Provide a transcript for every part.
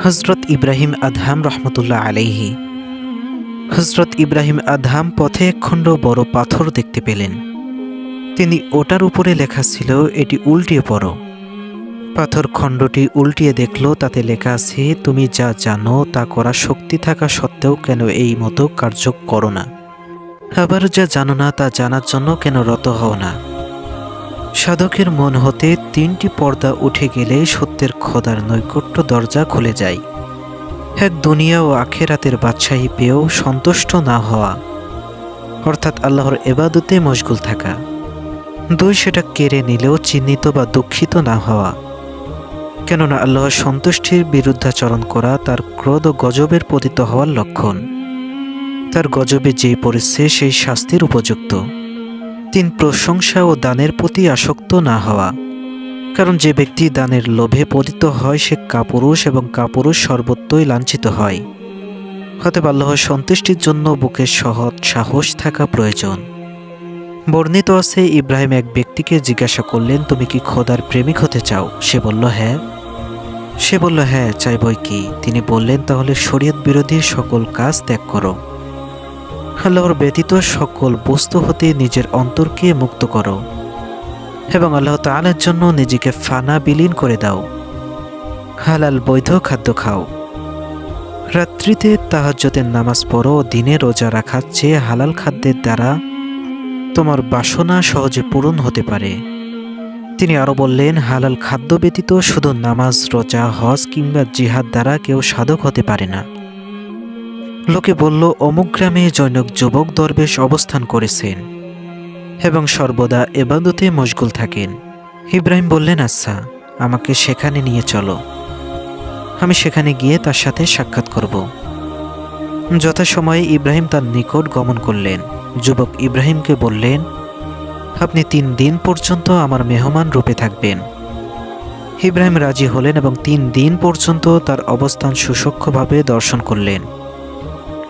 হজরত ইব্রাহিম আদহাম রহমতুল্লাহ আলাইহি। হজরত ইব্রাহিম আদহাম পথে একখণ্ড বড় পাথর দেখতে পেলেন। তিনি ওটার উপরে লেখা ছিল, এটি উল্টিয়ে পড়ো। পাথর খণ্ডটি উল্টিয়ে দেখল, তাতে লেখা আছে, তুমি যা জানো, তা করা শক্তি থাকা সত্ত্বেও কেন এই মতো কার্য করো না? আবার যা জানো না, তা জানার জন্য কেন রত হও না? সাধকের মন হতে তিনটি পর্দা উঠে গেলে সত্যের খোদার নৈকট্য দরজা খুলে যায়। এক দুনিয়া ও আখেরাতের বাদশাহী পেয়েও সন্তুষ্ট না হওয়া। অর্থাৎ আল্লাহর এবাদতে মশগুল থাকা। দুই, সেটা কেড়ে নিলেও চিহ্নিত বা দুঃখিত না হওয়া। কেননা আল্লাহর সন্তুষ্টির বিরুদ্ধাচরণ করা তার ক্রোধ ও গজবের পতিত হওয়ার লক্ষণ। তার গজবে যে পড়েছে সেই শাস্তির উপযুক্ত। তিন প্রশংসা ও দানের প্রতি আসক্ত না হওয়া। কারণ যে ব্যক্তি দানের লোভে পতিত হয়, সে কাপুরুষ এবং কাপুরুষ সর্বত্রই লাঞ্ছিত হয়। হয়তো আল্লাহর সন্তুষ্টির জন্য বুকে সহজ সাহস থাকা প্রয়োজন। বর্ণিত আছে, ইব্রাহিম এক ব্যক্তিকে জিজ্ঞাসা করলেন, তুমি কি খোদার প্রেমিক হতে চাও? সে বলল হ্যাঁ। সে বলল হ্যাঁ চাইবই কি? তিনি বললেন, তাহলে শরীয়ত বিরোধী সকল কাজ ত্যাগ করো। আল্লাহর ব্যতীত সকল বস্তু হতে নিজের অন্তরকে মুক্ত করো এবং আল্লাহ তাআলার জন্য নিজেকে ফানা বিলীন করে দাও। হালাল বৈধ খাদ্য খাও। রাত্রিতে তাহাজ্জতের নামাজ পড়ো, দিনে রোজা রাখার চেয়ে হালাল খাদ্যের দ্বারা তোমার বাসনা সহজে পূরণ হতে পারে। তিনি আরও বললেন, হালাল খাদ্য ব্যতীত শুধু নামাজ, রোজা, হজ কিংবা জিহাদ দ্বারা কেউ সাধক হতে পারে না। লোকে বলল, অমুক গ্রামে জৈনক যুবক দরবেশ অবস্থান করেছেন এবং সর্বদা এবাদতে মশগুল থাকেন। ইব্রাহিম বললেন আচ্ছা আমাকে সেখানে নিয়ে চলো। আমি সেখানে গিয়ে তার সাথে সাক্ষাৎ করব। যথাসময়ে ইব্রাহিম তার নিকট গমন করলেন। যুবক ইব্রাহিমকে বললেন, আপনি তিন দিন পর্যন্ত আমার মেহমান রূপে থাকবেন। ইব্রাহিম রাজি হলেন এবং তিন দিন পর্যন্ত তার অবস্থান সুসক্ষভাবে দর্শন করলেন।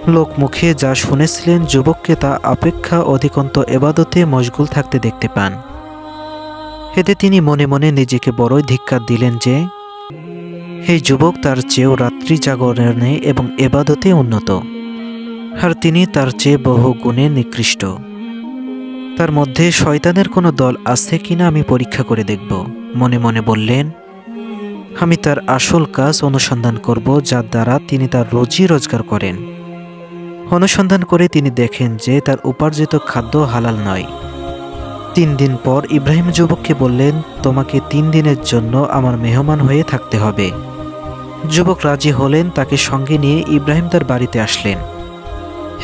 লোক মুখে যা শুনেছিলেন যুবককে তা অপেক্ষা অধিকন্ত এবাদতে মশগুল থাকতে দেখতে পান। এতে তিনি মনে মনে নিজেকে বড়ই ধিক্কার দিলেন যে এই যুবক, তার চেয়েও রাত্রি জাগরণে এবং এবাদতে উন্নত। আর তিনি তার চেয়ে বহু গুণে নিকৃষ্ট। তার মধ্যে শয়তানের কোনো দল আছে কিনা আমি পরীক্ষা করে দেখব। মনে মনে বললেন, আমি তার আসল কাজ অনুসন্ধান করব, যার দ্বারা তিনি তার রোজি রোজগার করেন। অনুসন্ধান করে তিনি দেখেন যে তার উপার্জিত খাদ্য হালাল নয়। তিন দিন পর ইব্রাহিম যুবককে বললেন, তোমাকে তিন দিনের জন্য আমার মেহমান হয়ে থাকতে হবে। যুবক রাজি হলেন, তাকে সঙ্গে নিয়ে ইব্রাহিম তার বাড়িতে আসলেন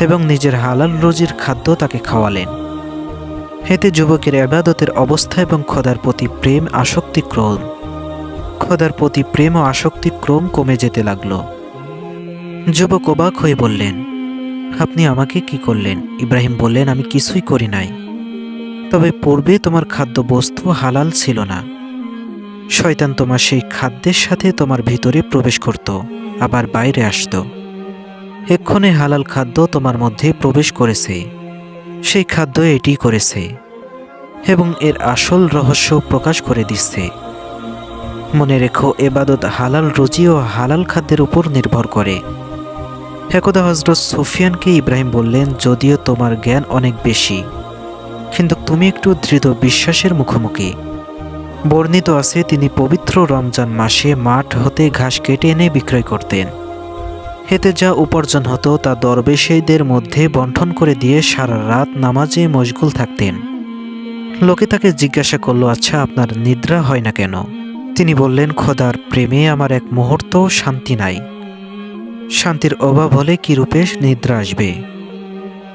এবং নিজের হালাল রোজির খাদ্য তাকে খাওয়ালেন। এতে যুবকের আবাদতের অবস্থা এবং খোদার প্রতি প্রেম আসক্তি ক্রম খোদার প্রতি প্রেম ও আসক্তি ক্রম কমে যেতে লাগল। যুবক অবাক হয়ে বললেন আপনি আমাকে কি করলেন? ইব্রাহিম বললেন, আমি কিছুই করি নাই। তবে পূর্বে তোমার খাদ্যবস্তু হালাল ছিল না। শয়তান তোমার সেই খাদ্যের সাথে তোমার ভিতরে প্রবেশ করত, আবার বাইরে আসত। এক্ষণে হালাল খাদ্য তোমার মধ্যে প্রবেশ করেছে। সেই খাদ্য এটি করেছে এবং এর আসল রহস্য প্রকাশ করে দিচ্ছে। মনে রেখো, এবাদত হালাল রুজি ও হালাল খাদ্যের উপর নির্ভর করে। একদা হজরত সুফিয়ানকে ইব্রাহিম বললেন, যদিও তোমার জ্ঞান অনেক বেশি, কিন্তু তুমি একটু দৃঢ় বিশ্বাসের মুখোমুখি। বর্ণিত আছে, তিনি পবিত্র রমজান মাসে মাঠ হতে ঘাস কেটে এনে বিক্রয় করতেন। এতে যা উপার্জন হতো তা দরবেশীদের মধ্যে বন্টন করে দিয়ে সারা রাত নামাজে মশগুল থাকতেন। লোকে তাকে জিজ্ঞাসা করল আচ্ছা আপনার নিদ্রা হয় না কেন? তিনি বললেন, খোদার প্রেমে আমার এক মুহূর্ত শান্তি নাই। শান্তির অভাব হলে কি রূপে নিদ্রা আসবে?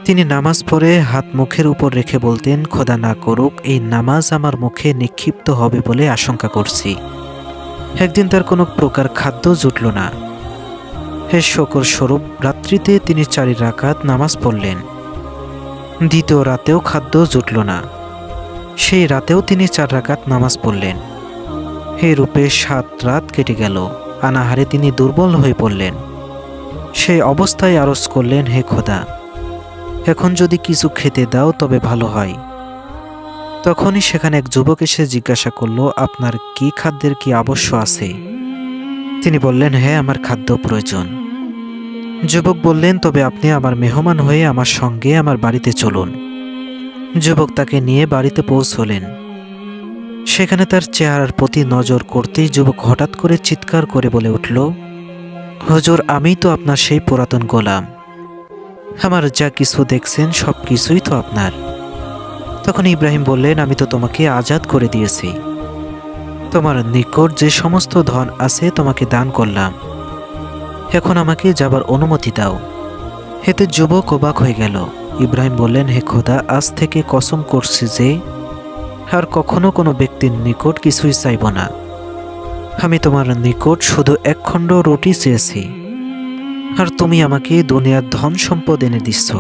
তিনি নামাজ পড়ে হাত মুখের উপর রেখে বলতেন, খোদা না করুক, এই নামাজ আমার মুখে নিক্ষিপ্ত হবে বলে আশঙ্কা করছি। একদিন তার কোনো প্রকার খাদ্য জুটল না। হে শকর স্বরূপ, রাত্রিতে তিনি চারি রাকাত নামাজ পড়লেন। দ্বিতীয় রাতেও খাদ্য জুটল না। সেই রাতেও তিনি চার রাকাত নামাজ পড়লেন। হে রূপে সাত রাত কেটে গেল। আনাহারে তিনি দুর্বল হয়ে পড়লেন। সেই অবস্থায় আরজ করলেন, হে খোদা, এখন যদি কিছু খেতে দাও, তবে ভালো হয়। তখনই সেখানে এক যুবক এসে জিজ্ঞাসা করল, আপনার কি খাদ্যের কি আবশ্য আছে? তিনি বললেন হ্যাঁ আমার খাদ্য প্রয়োজন। যুবক বললেন, তবে আপনি আমার মেহমান হয়ে আমার সঙ্গে আমার বাড়িতে চলুন। যুবক তাকে নিয়ে বাড়িতে পৌঁছলেন। সেখানে তার চেহারার প্রতি নজর করতেই যুবক হঠাৎ করে চিৎকার করে বলে উঠল হুজুর, আমি তো আপনার সেই পুরাতন গোলাম। আমার যা কিছু দেখছেন, সব কিছুই তো আপনার। তখন ইব্রাহিম বললেন, আমি তো তোমাকে আজাদ করে দিয়েছি। তোমার নিকট যে সমস্ত ধন আছে, তোমাকে দান করলাম। এখন আমাকে যাবার অনুমতি দাও। হেতে যুবক অবাক হয়ে গেল। ইব্রাহিম বললেন, হে খোদা, আজ থেকে কসম করছি যে, আর কখনো কোনো ব্যক্তির নিকট কিছুই চাইব না। আমি তোমার নিকট শুধু একখণ্ড রুটি চেয়েছি। আর তুমি আমাকে দুনিয়ার ধন সম্পদ এনে দিচ্ছ।